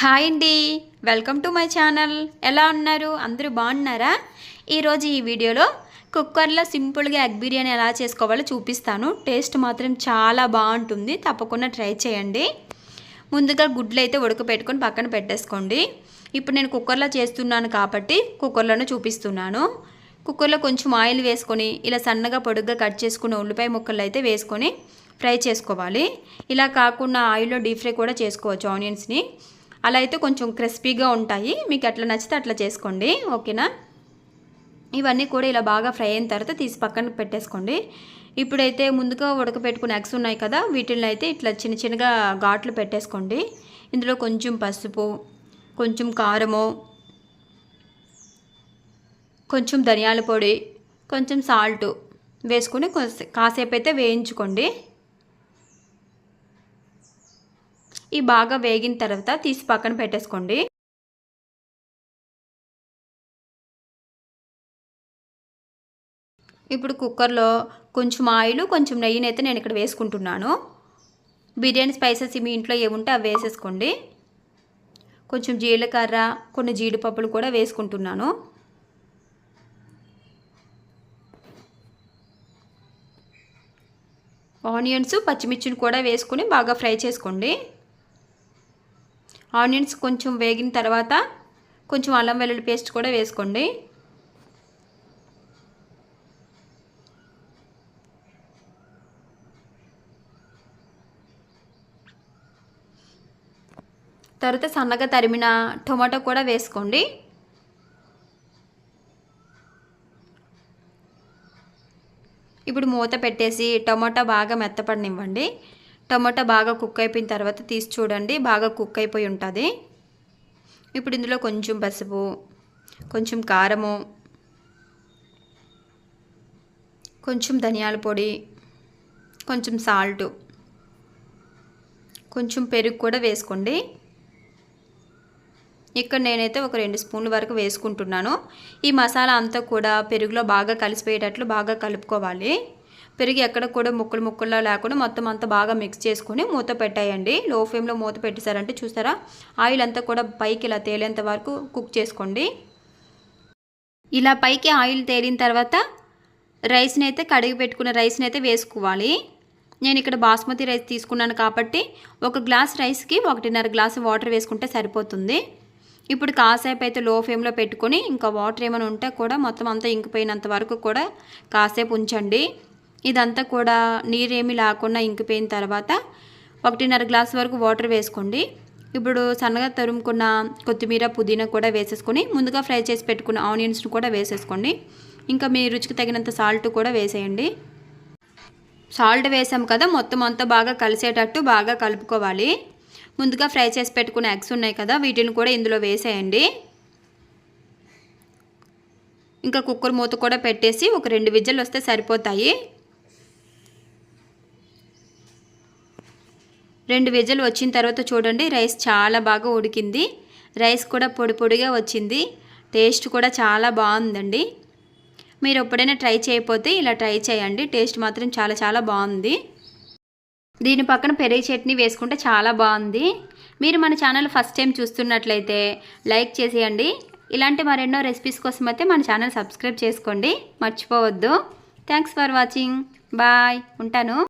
Hi అండి. Welcome to my channel. ఎలా ఉన్నారు? అందరూ బాగున్నారా? ఈరోజు ఈ వీడియోలో కుక్కర్లో సింపుల్గా ఎగ్ బిర్యానీ ఎలా చేసుకోవాలో చూపిస్తాను. టేస్ట్ మాత్రం చాలా బాగుంటుంది. తప్పకుండా ట్రై చేయండి. ముందుగా గుడ్లు అయితే ఉడకపెట్టుకొని పక్కన పెట్టేసుకోండి. ఇప్పుడు నేను కుక్కర్లో చేస్తున్నాను కాబట్టి కుక్కర్లోనే చూపిస్తున్నాను. కుక్కర్లో కొంచెం ఆయిల్ వేసుకొని ఇలా సన్నగా పొడుగ్గా కట్ చేసుకున్న ఉల్లిపాయ ముక్కలు అయితే వేసుకొని ఫ్రై చేసుకోవాలి. ఇలా కాకుండా ఆయిల్లో డీప్ ఫ్రై కూడా చేసుకోవచ్చు ఆనియన్స్ని. అలా అయితే కొంచెం క్రిస్పీగా ఉంటాయి. మీకు ఎట్లా నచ్చితే అట్లా చేసుకోండి. ఓకేనా? ఇవన్నీ కూడా ఇలా బాగా ఫ్రై అయిన తర్వాత తీసి పక్కన పెట్టేసుకోండి. ఇప్పుడైతే ముందుగా ఉడకపెట్టుకున్న ఎగ్స్ ఉన్నాయి కదా వీటిని అయితే ఇట్లా చిన్న చిన్నగా ఘాట్లు పెట్టేసుకోండి. ఇందులో కొంచెం పసుపు కొంచెం కారము కొంచెం ధనియాల పొడి కొంచెం సాల్ట్ వేసుకొని కాసేపు అయితే వేయించుకోండి. ఈ బాగా వేగిన తర్వాత తీసి పక్కన పెట్టేసుకోండి. ఇప్పుడు కుక్కర్లో కొంచెం ఆయిల్ కొంచెం నెయ్యిని అయితే నేను ఇక్కడ వేసుకుంటున్నాను. బిర్యానీ స్పైసెస్ మీ ఇంట్లో ఏముంటే అవి వేసేసుకోండి. కొంచెం జీలకర్ర కొన్ని జీడిపప్పులు కూడా వేసుకుంటున్నాను. ఆనియన్స్ పచ్చిమిర్చిని కూడా వేసుకొని బాగా ఫ్రై చేసుకోండి. ఆనియన్స్ కొంచెం వేగిన తర్వాత కొంచెం అల్లం వెల్లుల్లి పేస్ట్ కూడా వేసుకోండి. తర్వాత సన్నగా తరిమిన టొమాటో కూడా వేసుకోండి. ఇప్పుడు మూత పెట్టేసి టొమాటో బాగా మెత్తపడనివ్వండి. టమాటా బాగా కుక్ అయిపోయిన తర్వాత తీసి చూడండి బాగా కుక్ అయిపోయి ఉంటుంది. ఇప్పుడు ఇందులో కొంచెం పసుపు కొంచెం కారము కొంచెం ధనియాల పొడి కొంచెం సాల్ట్ కొంచెం పెరుగు కూడా వేసుకోండి. ఇక్కడ నేనైతే ఒక రెండు స్పూన్ల వరకు వేసుకుంటున్నాను. ఈ మసాలా అంతా కూడా పెరుగులో బాగా కలిసిపోయేటట్లు బాగా కలుపుకోవాలి. పెరిగి ఎక్కడ కూడా ముక్కలు ముక్కల్లో లేకుండా మొత్తం అంతా బాగా మిక్స్ చేసుకుని మూత పెట్టాయండి. లో ఫ్లేమ్లో మూత పెట్టేశారంటే చూసారా? ఆయిల్ అంతా కూడా పైకి ఇలా తేలేంత వరకు కుక్ చేసుకోండి. ఇలా పైకి ఆయిల్ తేలిన తర్వాత రైస్ని అయితే కడిగి పెట్టుకున్న రైస్ని అయితే వేసుకోవాలి. నేను ఇక్కడ బాస్మతి రైస్ తీసుకున్నాను కాబట్టి ఒక గ్లాస్ రైస్కి ఒకటిన్నర గ్లాసు వాటర్ వేసుకుంటే సరిపోతుంది. ఇప్పుడు కాసేపు అయితే లో ఫ్లేమ్లో పెట్టుకొని ఇంకా వాటర్ ఏమైనా ఉంటే కూడా మొత్తం అంతా ఇంకిపోయినంత వరకు కూడా కాసేపు ఉంచండి. ఇదంతా కూడా నీరేమి లేకుండా ఇంకిపోయిన తర్వాత ఒకటిన్నర గ్లాస్ వరకు వాటర్ వేసుకోండి. ఇప్పుడు సన్నగా తరుముకున్న కొత్తిమీర పుదీనా కూడా వేసేసుకొని ముందుగా ఫ్రై చేసి పెట్టుకున్న ఆనియన్స్ను కూడా వేసేసుకోండి. ఇంకా మీ రుచికి తగినంత సాల్ట్ కూడా వేసేయండి. సాల్ట్ వేసాం కదా మొత్తం అంతా బాగా కలిసేటట్టు బాగా కలుపుకోవాలి. ముందుగా ఫ్రై చేసి పెట్టుకున్న ఎగ్స్ ఉన్నాయి కదా వీటిని కూడా ఇందులో వేసేయండి. ఇంకా కుక్కర్ మూత కూడా పెట్టేసి ఒక రెండు విజలు వస్తే సరిపోతాయి. రెండు విజలు వచ్చిన తర్వాత చూడండి రైస్ చాలా బాగా ఉడికింది. రైస్ కూడా పొడి పొడిగా వచ్చింది. టేస్ట్ కూడా చాలా బాగుందండి. మీరు ఎప్పుడైనా ట్రై చేయకపోతే ఇలా ట్రై చేయండి. టేస్ట్ మాత్రం చాలా చాలా బాగుంది. దీని పక్కన పెరుగు చట్నీ వేసుకుంటే చాలా బాగుంది. మీరు మన ఛానల్ ఫస్ట్ టైం చూస్తున్నట్లయితే లైక్ చేసేయండి. ఇలాంటి మరెన్నో రెసిపీస్ కోసం అయితే మన ఛానల్ సబ్స్క్రైబ్ చేసుకోండి. మర్చిపోవద్దు. Thanks for watching. బాయ్. ఉంటాను.